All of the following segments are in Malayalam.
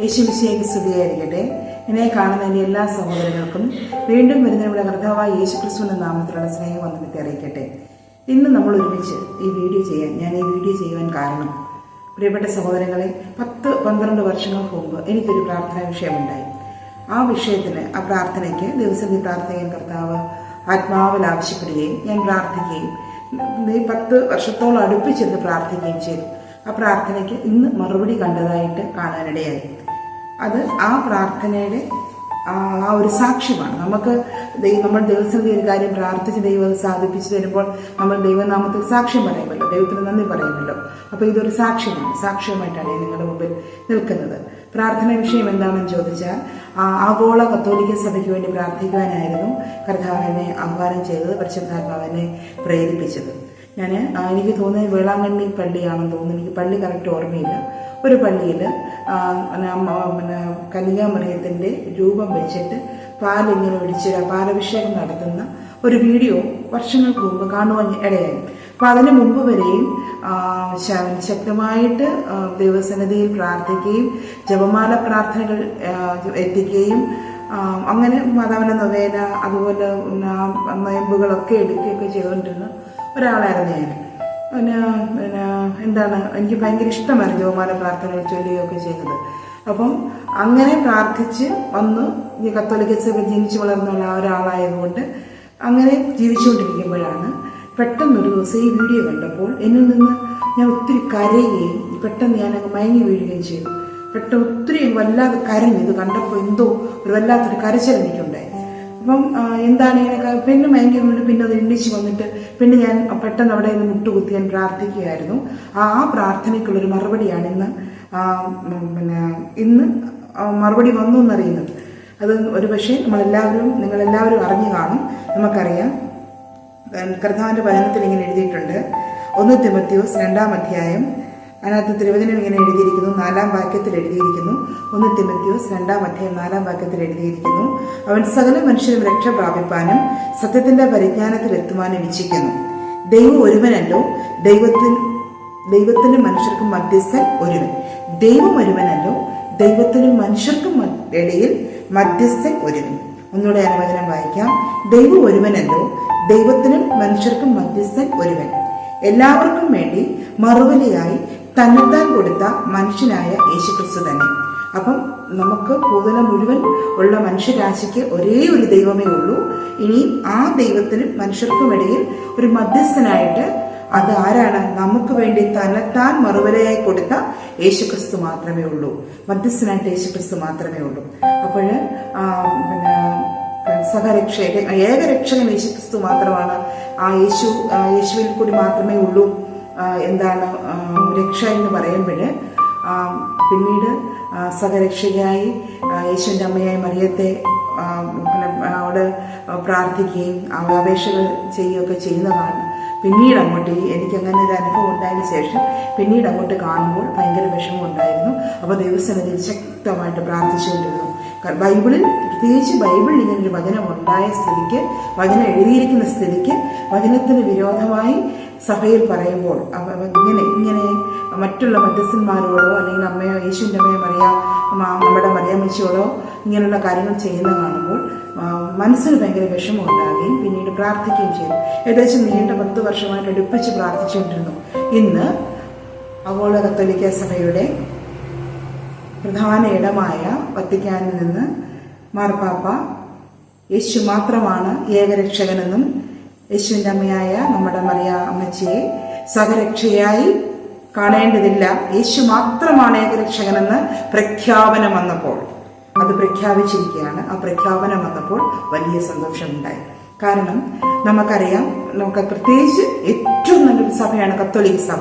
യേശുമിശിയേക്ക് സ്തുതിയായിരിക്കട്ടെ. എന്നെ കാണുന്ന എന്റെ എല്ലാ സഹോദരങ്ങൾക്കും വീണ്ടും വരുന്ന നമ്മുടെ കർത്താവായ യേശു ക്രിസ്തുവിന്റെ നാമത്തിലുള്ള സ്നേഹം വന്നിട്ട് അറിയിക്കട്ടെ. ഇന്ന് നമ്മൾ ഒരുമിച്ച് ഈ വീഡിയോ ചെയ്യാൻ ഞാൻ ഈ വീഡിയോ ചെയ്യുവാൻ കാരണം പ്രിയപ്പെട്ട സഹോദരങ്ങളെ പത്ത് പന്ത്രണ്ട് വർഷങ്ങൾക്ക് മുമ്പ് എനിക്കൊരു പ്രാർത്ഥനാ വിഷയമുണ്ടായി. ആ വിഷയത്തിന് ആ പ്രാർത്ഥനയ്ക്ക് ദിവസത്തിൽ പ്രാർത്ഥിക്കാൻ കർത്താവ് ആത്മാവിൽ ആവശ്യപ്പെടുകയും ഞാൻ പ്രാർത്ഥിക്കുകയും ഈ പത്ത് വർഷത്തോളം അടുപ്പിച്ചെന്ന് പ്രാർത്ഥിക്കുകയും ചെയ്തു. ആ പ്രാർത്ഥനയ്ക്ക് ഇന്ന് മറുപടി കണ്ടതായിട്ട് കാണാനിടയായി. അത് ആ പ്രാർത്ഥനയുടെ ആ ഒരു സാക്ഷ്യമാണ്. നമുക്ക് ദൈവം നമ്മൾ ദിവസത്തിൽ ഒരു കാര്യം പ്രാർത്ഥിച്ച് ദൈവം സാധിപ്പിച്ചു തരുമ്പോൾ നമ്മൾ ദൈവനാമത്തിൽ സാക്ഷ്യം പറയുമല്ലോ. ദൈവത്തിന് നന്ദി പറയുമല്ലോ. അപ്പോൾ ഇതൊരു സാക്ഷ്യമാണ്. സാക്ഷ്യമായിട്ടാണ് നിങ്ങളുടെ മുമ്പിൽ നിൽക്കുന്നത്. പ്രാർത്ഥന വിഷയം എന്താണെന്ന് ചോദിച്ചാൽ ആഗോള കത്തോലിക്ക സഭയ്ക്ക് വേണ്ടി പ്രാർത്ഥിക്കുവാനായിരുന്നു കർത്താവിനെ ആഹ്വാനം ചെയ്തത് പരിശുദ്ധാത്മാവിനെ പ്രേരിപ്പിച്ചത്. ഞാൻ എനിക്ക് തോന്നുന്നത് വേളാങ്കണ്ണി പള്ളിയാണെന്ന് തോന്നുന്നു. എനിക്ക് പള്ളി കറക്റ്റ് ഓർമ്മയില്ല. ഒരു പള്ളിയിൽ പിന്നെ കന്യാമറിയത്തിന്റെ രൂപം വെച്ചിട്ട് പാലിങ്ങനെ ഒഴിച്ച് പാലഭിഷേകം നടത്തുന്ന ഒരു വീഡിയോ വർഷങ്ങൾക്ക് മുമ്പ് കാണുവാൻ ഇടയായി. അപ്പം അതിന് മുമ്പ് വരെയും ശക്തമായിട്ട് ദൈവസന്നിധിയിൽ പ്രാർത്ഥിക്കുകയും ജപമാല പ്രാർത്ഥനകൾ എത്തിക്കുകയും അങ്ങനെ മാതാവിന്റെ നൊവേന അതുപോലെ നോയമ്പുകളൊക്കെ എടുക്കുകയൊക്കെ ചെയ്തുകൊണ്ടിരുന്ന ഒരാളായിരുന്നു ഞാൻ. പിന്നെ പിന്നെ എന്താണ് എനിക്ക് ഭയങ്കര ഇഷ്ടമായിരുന്നു ജോമാല പ്രാർത്ഥനകൾ ചൊല്ലുകയൊക്കെ ചെയ്തത്. അപ്പം അങ്ങനെ പ്രാർത്ഥിച്ച് വന്ന് ഈ കത്തോലിക്ക സഭ ജനിച്ചു വളർന്നുള്ള ഒരാളായതുകൊണ്ട് അങ്ങനെ ജീവിച്ചുകൊണ്ടിരിക്കുമ്പോഴാണ് പെട്ടെന്നൊരു ദിവസം ഈ വീഡിയോ കണ്ടപ്പോൾ എന്നിൽ നിന്ന് ഞാൻ ഒത്തിരി കരയുകയും പെട്ടെന്ന് ഞാൻ അങ്ങ് മയങ്ങി വീഴുകയും ചെയ്തു. പെട്ടെന്ന് ഒത്തിരി വല്ലാതെ കരഞ്ഞു ഇത് കണ്ടപ്പോൾ എന്തോ ഒരു വല്ലാത്തൊരു കരച്ചിൽ എനിക്കുണ്ടായി. അപ്പം എന്താണ് ഇങ്ങനെ പെണ്ണ് മയങ്ങി വീണ് പിന്നെ അത് എണ്ണിച്ച് വന്നിട്ട് പിന്നെ ഞാൻ പെട്ടെന്ന് അവിടെ നിന്ന് മുട്ടുകുത്തി ഞാൻ പ്രാർത്ഥിക്കുകയായിരുന്നു. ആ പ്രാർത്ഥനയ്ക്കുള്ളൊരു മറുപടിയാണ് ഇന്ന് പിന്നെ ഇന്ന് മറുപടി വന്നു എന്നറിയുന്നത്. അത് ഒരു പക്ഷേ നമ്മളെല്ലാവരും നിങ്ങളെല്ലാവരും അറിഞ്ഞു കാണും. നമുക്കറിയാം. കർത്താവിന്റെ വചനത്തിൽ ഇങ്ങനെ എഴുതിയിട്ടുണ്ട്. ഒന്ന് തിമത്യോസ് രണ്ടാം അധ്യായം അതിനകത്ത് തിരുവചനം ഇങ്ങനെ എഴുതിയിരിക്കുന്നു. നാലാം വാക്യത്തിൽ എഴുതിയിരിക്കുന്നു. ഒന്ന് തിമത്യോസ് രണ്ടാം അധ്യായം നാലാം വാക്യത്തിൽ എഴുതിയിരിക്കുന്നു. അവൻ സകല മനുഷ്യരും രക്ഷ പ്രാപിപ്പാനും സത്യത്തിന്റെ പരിജ്ഞാനത്തിൽ എത്തുവാനും ഇച്ഛിക്കുന്നു. ദൈവം ഒരുവനല്ലോ. ദൈവത്തിൽ ദൈവത്തിനും മനുഷ്യർക്കും മധ്യസ്ഥൻ ഒരുവൻ. ദൈവം ഒരുവനല്ലോ. ദൈവത്തിനും മനുഷ്യർക്കും ഇടയിൽ മധ്യസ്ഥൻ ഒരുവൻ. ഒന്നുകൂടെ അനുവചനം വചനം വായിക്കാം. ദൈവം ഒരുവനല്ലോ. ദൈവത്തിനും മനുഷ്യർക്കും മധ്യസ്ഥൻ ഒരുവൻ. എല്ലാവർക്കും വേണ്ടി മറുപടിയായി തന്നെത്താൻ കൊടുത്ത മനുഷ്യനായ യേശുക്രിസ്തു തന്നെ. അപ്പം നമുക്ക് ഭൂതലം മുഴുവൻ ഉള്ള മനുഷ്യരാശിക്ക് ഒരേ ഒരു ദൈവമേ ഉള്ളൂ. ഇനി ആ ദൈവത്തിനും മനുഷ്യർക്കും ഇടയിൽ ഒരു മധ്യസ്ഥനായിട്ട് അത് ആരാണ്? നമുക്ക് വേണ്ടി തന്നെത്താൻ മറുപടിയായി കൊടുത്ത യേശുക്രിസ്തു മാത്രമേ ഉള്ളൂ. മധ്യസ്ഥനായിട്ട് യേശുക്രിസ്തു മാത്രമേ ഉള്ളൂ. അപ്പോൾ സഹരക്ഷ ഏകരക്ഷകൻ യേശുക്രിസ്തു മാത്രമാണ്. ആ യേശു യേശുവിൽ കൂടി മാത്രമേ ഉള്ളൂ. എന്താണ് രക്ഷ എന്ന് പറയുമ്പോൾ പിന്നീട് സഹരക്ഷയായി യേശുവിന്റെ അമ്മയായി മറിയത്തെ അവിടെ പ്രാർത്ഥിക്കുകയും അപേക്ഷകൾ ചെയ്യുകയൊക്കെ ചെയ്യുന്നതാണ്. പിന്നീട് അങ്ങോട്ട് ഈ എനിക്ക് അങ്ങനെ ഒരു അനുഭവം ഉണ്ടായതിനു ശേഷം പിന്നീട് അങ്ങോട്ട് കാണുമ്പോൾ ഭയങ്കര വിഷമം ഉണ്ടായിരുന്നു. അപ്പോൾ ദൈവസന്നിധിയിൽ ശക്തമായിട്ട് പ്രാർത്ഥിച്ചുകൊണ്ടിരുന്നു. ബൈബിളിൽ പ്രത്യേകിച്ച് ബൈബിളിൽ ഇങ്ങനൊരു വചനം ഉണ്ടായ സ്ഥിതിക്ക് വചനം എഴുതിയിരിക്കുന്ന സ്ഥിതിക്ക് വചനത്തിന് വിരോധമായി സഭയിൽ പറയുമ്പോൾ ഇങ്ങനെ ഇങ്ങനെ മറ്റുള്ള മധ്യസ്ഥന്മാരോടോ അല്ലെങ്കിൽ അമ്മയോ യേശുവിന്റെ അമ്മയോ മറിയ നമ്മുടെ മറിയാമ്മച്ചിയോടോ ഇങ്ങനെയുള്ള കാര്യങ്ങൾ ചെയ്യുന്ന കാണുമ്പോൾ മനസ്സിന് ഭയങ്കര വിഷമം ഉണ്ടാകുകയും പിന്നീട് പ്രാർത്ഥിക്കുകയും ചെയ്തു. ഏകദേശം നീണ്ട പത്ത് വർഷമായിട്ട് അടുപ്പിച്ച് പ്രാർത്ഥിച്ചുകൊണ്ടിരുന്നു. ഇന്ന് അവോള കത്തോലിക്ക സഭയുടെ പ്രധാന ഇടമായ വത്തിക്കാനിൽ നിന്ന് മാർപ്പാപ്പ യേശു മാത്രമാണ് ഏകരക്ഷകനെന്നും യേശുവിന്റെ അമ്മയായ നമ്മുടെ മറിയ അമ്മച്ചിയെ സഹരക്ഷയായി കാണേണ്ടതില്ല. യേശു മാത്രമാണ് ഏകരക്ഷകനെന്ന് പ്രഖ്യാപനം വന്നപ്പോൾ. അത് പ്രഖ്യാപിച്ചിരിക്കുകയാണ്. ആ പ്രഖ്യാപനം വന്നപ്പോൾ വലിയ സന്തോഷമുണ്ടായി. കാരണം നമുക്കറിയാം നമുക്ക് പ്രത്യേകിച്ച് ഏറ്റവും നല്ലൊരു സഭയാണ് കത്തോലിക്ക സഭ.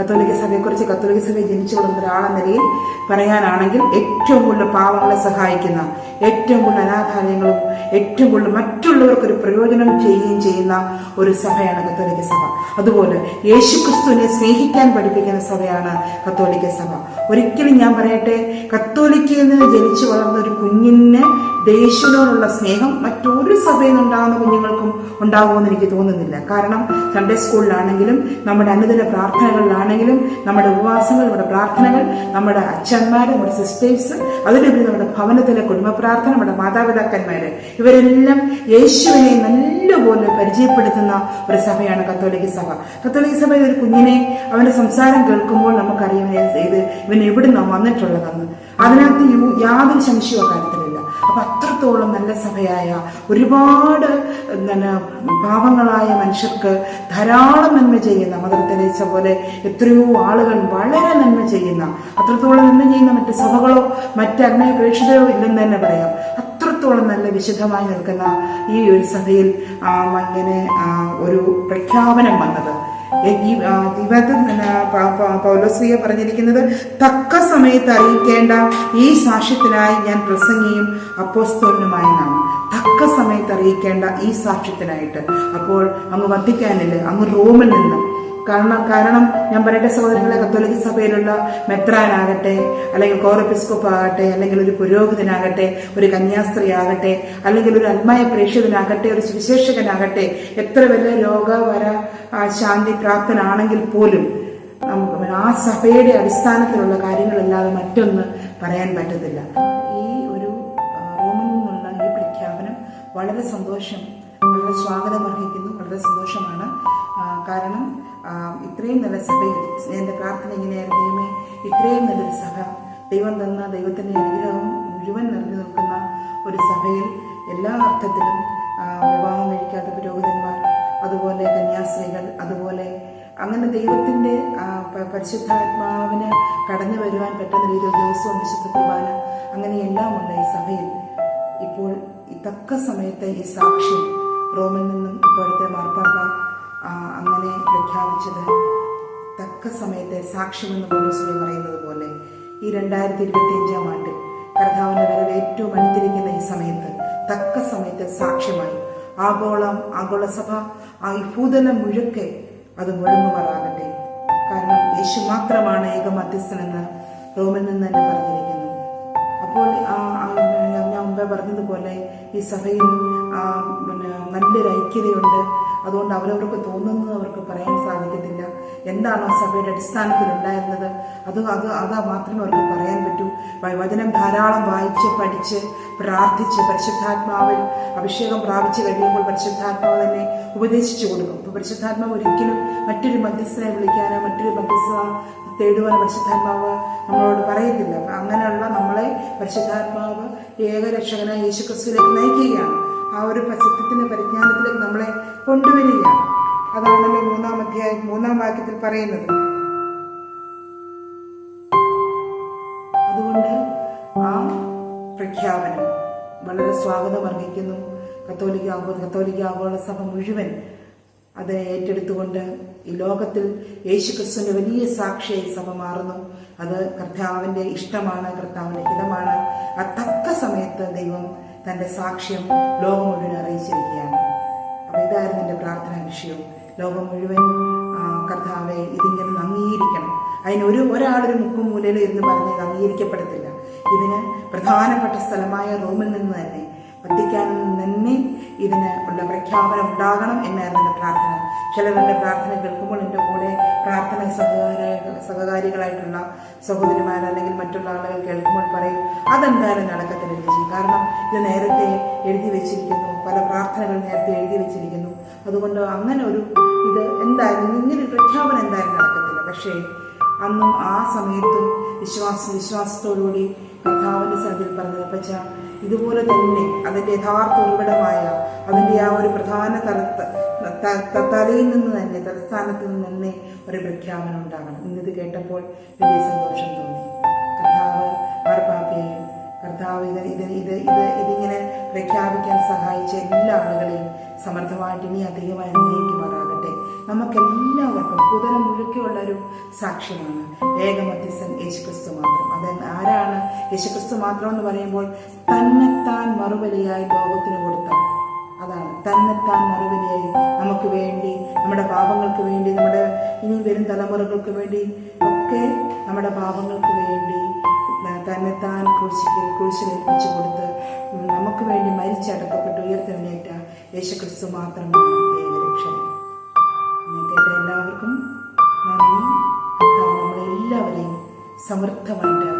കത്തോലിക്ക സഭയെക്കുറിച്ച് കത്തോലിക്ക സഭയെ ജനിച്ചു വളർന്ന ഒരാളെന്ന നിലയിൽ പറയാനാണെങ്കിൽ ഏറ്റവും കൂടുതൽ പാവങ്ങളെ സഹായിക്കുന്ന ഏറ്റവും കൂടുതൽ അനാഥാലയങ്ങളും ഏറ്റവും കൂടുതൽ മറ്റുള്ളവർക്ക് ഒരു പ്രയോജനം ചെയ്യുകയും ചെയ്യുന്ന ഒരു സഭയാണ് കത്തോലിക്ക സഭ. അതുപോലെ യേശുക്രിസ്തുവിനെ സ്നേഹിക്കാൻ പഠിപ്പിക്കുന്ന സഭയാണ് കത്തോലിക്ക സഭ. ഒരിക്കലും ഞാൻ പറയട്ടെ കത്തോലിക്കയിൽ നിന്ന് ജനിച്ചു വളർന്ന ഒരു കുഞ്ഞിന് യേശുവിനോടുള്ള സ്നേഹം മറ്റൊരു സഭയിൽ നിന്നുണ്ടാകുന്ന കുഞ്ഞുങ്ങൾക്കും ഉണ്ടാകുമെന്ന് എനിക്ക് തോന്നുന്നില്ല. കാരണം സൺഡേ സ്കൂളിലാണെങ്കിലും നമ്മുടെ അനുദിന പ്രാർത്ഥനകളിലാണെങ്കിലും നമ്മുടെ ഉപവാസങ്ങൾ നമ്മുടെ പ്രാർത്ഥനകൾ നമ്മുടെ അച്ഛന്മാർ നമ്മുടെ സിസ്റ്റേഴ്സ് അതിലുപരി നമ്മുടെ ഭവനത്തിലെ കുടുംബ നമ്മുടെ മാതാപിതാക്കന്മാര്. ഇവരെല്ലാം യേശുവിനെ നല്ലപോലെ പരിചയപ്പെടുത്തുന്ന ഒരു സഭയാണ് കത്തോലിക്ക സഭ. കത്തോലിക്ക സഭയിൽ ഒരു കുഞ്ഞിനെ അവന്റെ സംസാരം കേൾക്കുമ്പോൾ നമുക്കറിയാം ഇത് ഇവൻ എവിടുന്നാണ് വന്നിട്ടുള്ളതെന്ന്. അതിനകത്ത് യാതൊരു സംശയവും കാര്യത്തിലില്ല അപ്പൊ അത്രത്തോളം നല്ല സഭയായ ഒരുപാട് എന്താണ് പാവങ്ങളായ മനുഷ്യർക്ക് ധാരാളം നന്മ ചെയ്യുന്ന മദർ തെരേസ പോലെ എത്രയോ ആളുകൾ വളരെ നന്മ ചെയ്യുന്ന അത്രത്തോളം നന്മ ചെയ്യുന്ന മറ്റ് സഭകളോ മറ്റ് അന്വേഷിതരോ ഇല്ലെന്ന് തന്നെ പറയാം. അത്രത്തോളം നല്ല വിശുദ്ധമായി നിൽക്കുന്ന ഈ ഒരു സഭയിൽ ആ, ഇങ്ങനെ ഒരു പ്രഖ്യാപനം വന്നത്. ഈ ആ, ദിവത്തിൽ നിന്ന് പ- പ- പൗലോസ്ലിയ പറഞ്ഞിരിക്കുന്നത് തക്ക സമയത്ത് അറിയിക്കേണ്ട ഈ സാക്ഷ്യത്തിനായി ഞാൻ പ്രസംഗിയും അപ്പോസ്തോലനുമായെന്നാണ് തക്ക സമയത്ത് അറിയിക്കേണ്ട ഈ സാക്ഷ്യത്തിനായിട്ട്. അപ്പോൾ അങ്ങ് വത്തിക്കാനില്ല അങ്ങ് റോമിൽ നിന്ന് കാരണം കാരണം ഞാൻ പറയട്ടെ സഹോദരങ്ങളെ കത്തോലിക്ക സഭയിലുള്ള മെത്രാനാകട്ടെ അല്ലെങ്കിൽ കോറപ്പിസ്കോപ്പ് ആകട്ടെ അല്ലെങ്കിൽ ഒരു പുരോഹിതനാകട്ടെ ഒരു കന്യാസ്ത്രീ ആകട്ടെ അല്ലെങ്കിൽ ഒരു അന്മായ പ്രേക്ഷിതനാകട്ടെ ഒരു സുവിശേഷകനാകട്ടെ എത്ര വലിയ രോഗവര ശാന്തി പ്രാപ്തനാണെങ്കിൽ പോലും നമുക്ക് ആ സഭയുടെ അടിസ്ഥാനത്തിലുള്ള കാര്യങ്ങളല്ലാതെ മറ്റൊന്ന് പറയാൻ പറ്റത്തില്ല. ഈ ഒരു റോമിൽ നിന്നുള്ള ഈ പ്രഖ്യാപനം വളരെ സന്തോഷം വളരെ സ്വാഗതം അർഹിക്കുന്നു വളരെ സന്തോഷമാണ്. കാരണം ഇത്രയും നല്ല സഭയിൽ എന്റെ പ്രാർത്ഥന ഇങ്ങനെയായിരുന്നു. ദൈവമേ ഇത്രയും നല്ലൊരു സഭ ദൈവം തന്ന ദൈവത്തിന്റെ അനുഗ്രഹം മുഴുവൻ നിറഞ്ഞു നിൽക്കുന്ന ഒരു സഭയിൽ എല്ലാ അർത്ഥത്തിലും വിവാഹം കഴിക്കാത്ത പുരോഹിതന്മാർ അതുപോലെ കന്യാസ്ത്രീകൾ അതുപോലെ അങ്ങനെ ദൈവത്തിന്റെ പരിശുദ്ധാത്മാവിന് കടന്നു വരുവാൻ പറ്റുന്ന രീതിയിൽ ദിവസവും വിശുദ്ധ അങ്ങനെ എല്ലാം എല്ലാമുള്ള ഈ സഭയിൽ ഇപ്പോൾ തക്ക സമയത്തെ ഈ സാക്ഷ്യം റോമിൽ നിന്നും ഇപ്പോഴത്തെ മാർപ്പാപ്പ അങ്ങനെ പ്രഖ്യാപിച്ചത്. തക്ക സമയത്തെ സാക്ഷ്യമെന്ന് പോലീസിനെ പറയുന്നത് പോലെ ഈ രണ്ടായിരത്തി ഇരുപത്തി അഞ്ചാം ആണ്ടിൽ കർത്താവിന്റെ വരവ് ഏറ്റവും അടുത്തിരിക്കുന്ന ഈ സമയത്ത് തക്ക സമയത്തെ സാക്ഷ്യമായി ആഗോളം ആഗോള സഭ ആ ഭൂതലം മുഴുക്കെ അത് മുഴങ്ങുമാറാകട്ടെ. കാരണം യേശു മാത്രമാണ് ഏക മധ്യസ്ഥനെന്ന് റോമിൽ നിന്ന് തന്നെ പറഞ്ഞിരിക്കുന്നു. അപ്പോൾ ഞാൻ മുമ്പേ പറഞ്ഞതുപോലെ ഈ സഭയിൽ പിന്നെ നല്ലൊരു ഐക്യതയുണ്ട്. അതുകൊണ്ട് അവരവർക്ക് തോന്നുന്നത് അവർക്ക് പറയാൻ സാധിക്കത്തില്ല. ആ സഭയുടെ അടിസ്ഥാനത്തിൽ ഉണ്ടായിരുന്നത് അത് അത് അത് മാത്രമേ അവർക്ക് പറയാൻ പറ്റൂ. വചനം ധാരാളം വായിച്ച് പഠിച്ച് പ്രാർത്ഥിച്ച് പരിശുദ്ധാത്മാവിൽ അഭിഷേകം പ്രാപിച്ച് കഴിയുമ്പോൾ പരിശുദ്ധാത്മാവ് തന്നെ ഉപദേശിച്ചു കൊടുക്കും. അപ്പോൾ പരിശുദ്ധാത്മാവ് ഒരിക്കലും മറ്റൊരു മധ്യസ്ഥനെ വിളിക്കാനോ മറ്റൊരു മധ്യസ്ഥ തേടുവാൻ പരിശുദ്ധാത്മാവ് നമ്മളോട് പറയത്തില്ല. അങ്ങനെയുള്ള നമ്മളെ പരിശുദ്ധാത്മാവ് ഏകരക്ഷകനായ യേശുക്രിസ്തുവിലേക്ക് നയിക്കുകയാണ്. കൊണ്ടുവരികയാണ് അതാണല്ലോ മൂന്നാം അധ്യായം മൂന്നാം വാക്യത്തിൽ പറയുന്നത്. അതുകൊണ്ട് ആ പ്രഖ്യാപനം വളരെ സ്വാഗതം അർഹിക്കുന്നു. കത്തോലിക്ക ആഗോള കത്തോലിക്ക ആഗോള സഭ മുഴുവൻ അതിനെ ഏറ്റെടുത്തുകൊണ്ട് ഈ ലോകത്തിൽ യേശുക്രിസ്തുവിന്റെ വലിയ സാക്ഷിയായി സഭ മാറുന്നു. അത് കർത്താവിന്റെ ഇഷ്ടമാണ് കർത്താവിന്റെ ഹിതമാണ്. ആ തക്ക സമയത്ത് ദൈവം തന്റെ സാക്ഷ്യം ലോകം മുഴുവൻ അറിയിച്ചിരിക്കുകയാണ്. അപ്പൊ ഇതായിരുന്നു എന്റെ പ്രാർത്ഥനാ വിഷയവും ലോകം മുഴുവൻ കർത്താവെ ഇതിങ്ങനെ അംഗീകരിക്കണം അതിന് ഒരു ഒരാളൊരു മുക്കും മൂലയിൽ എന്ന് പറഞ്ഞ് അംഗീകരിക്കപ്പെടത്തില്ല ഇതിന് പ്രധാനപ്പെട്ട സ്ഥലമായ റോമിൽ നിന്ന് തന്നെ വത്തിക്കാനിൽ നിന്നെ ഇതിന് ഉള്ള പ്രഖ്യാപനം ഉണ്ടാകണം എന്നായിരുന്നു എന്റെ പ്രാർത്ഥന. ചിലവരുടെ പ്രാർത്ഥന കേൾക്കുമ്പോൾ എന്റെ കൂടെ പ്രാർത്ഥന സഹകാര സഹകാരികളായിട്ടുള്ള സഹോദരിമാർ അല്ലെങ്കിൽ മറ്റുള്ള ആളുകൾ കേൾക്കുമ്പോൾ പറയും അതെന്തായാലും നടക്കത്തില്ല ചേച്ചി. കാരണം ഇത് നേരത്തെ എഴുതി വെച്ചിരിക്കുന്നു. പല പ്രാർത്ഥനകൾ നേരത്തെ എഴുതി വെച്ചിരിക്കുന്നു. അതുകൊണ്ട് അങ്ങനെ ഒരു ഇത് എന്തായാലും ഇങ്ങനെ പ്രഖ്യാപനം എന്തായാലും നടക്കത്തില്ല. പക്ഷേ അന്നും ആ സമയത്തും വിശ്വാസ വിശ്വാസത്തോടുകൂടി കർത്താവിന്റെ സ്ഥലത്തിൽ പറഞ്ഞത് പച്ച ഇതുപോലെ തന്നെ അതിന്റെ യഥാർത്ഥ ഉറവിടമായ അതിന്റെ ആ ഒരു പ്രധാന തലത്ത് തലയിൽ നിന്ന് തന്നെ തലസ്ഥാനത്ത് നിന്ന് തന്നെ ഒരു പ്രഖ്യാപനം ഉണ്ടാകണം. ഇന്നിത് കേട്ടപ്പോൾ വലിയ സന്തോഷം തോന്നി. കർത്താവ് മാർപ്പാപ്പയെയും കർത്താവ് ഇത് ഇത് ഇത് ഇത് ഇതിങ്ങനെ പ്രഖ്യാപിക്കാൻ സഹായിച്ച എല്ലാ ആളുകളെയും സമർത്ഥമായിട്ട് ഇനി അധികമായി അനുഗ്രഹിക്കുമാറാകട്ടെ. നമുക്കെല്ലാവർക്കും കുതലം മുഴുക്കിയുള്ള ഒരു സാക്ഷ്യമാണ്. ഏകമധ്യസ്ഥൻ യേശുക്രിസ്തു മാത്രം. അത് ആരാണ്? യേശുക്രിസ്തു മാത്രം എന്ന് പറയുമ്പോൾ തന്നെത്താൻ മറുപടിയായി ലോകത്തിന് കൊടുത്ത അതാണ്. തന്നെത്താൻ മറുപടിയായി നമുക്ക് വേണ്ടി നമ്മുടെ പാപങ്ങൾക്ക് വേണ്ടി നമ്മുടെ ഇനി വരും തലമുറകൾക്ക് വേണ്ടി ഒക്കെ നമ്മുടെ പാപങ്ങൾക്ക് വേണ്ടി തന്നെത്താൻ ക്രൂശിക്കൽ ക്രൂശിൽ ഏൽപ്പിച്ചു കൊടുത്ത് നമുക്ക് വേണ്ടി മരിച്ചടക്കപ്പെട്ട് ഉയർത്തെഴുന്നേറ്റ യേശുക്രിസ്തു മാത്രമാണ് ഏകരക്ഷകൻ സമൃദ്ധമായിട്ട്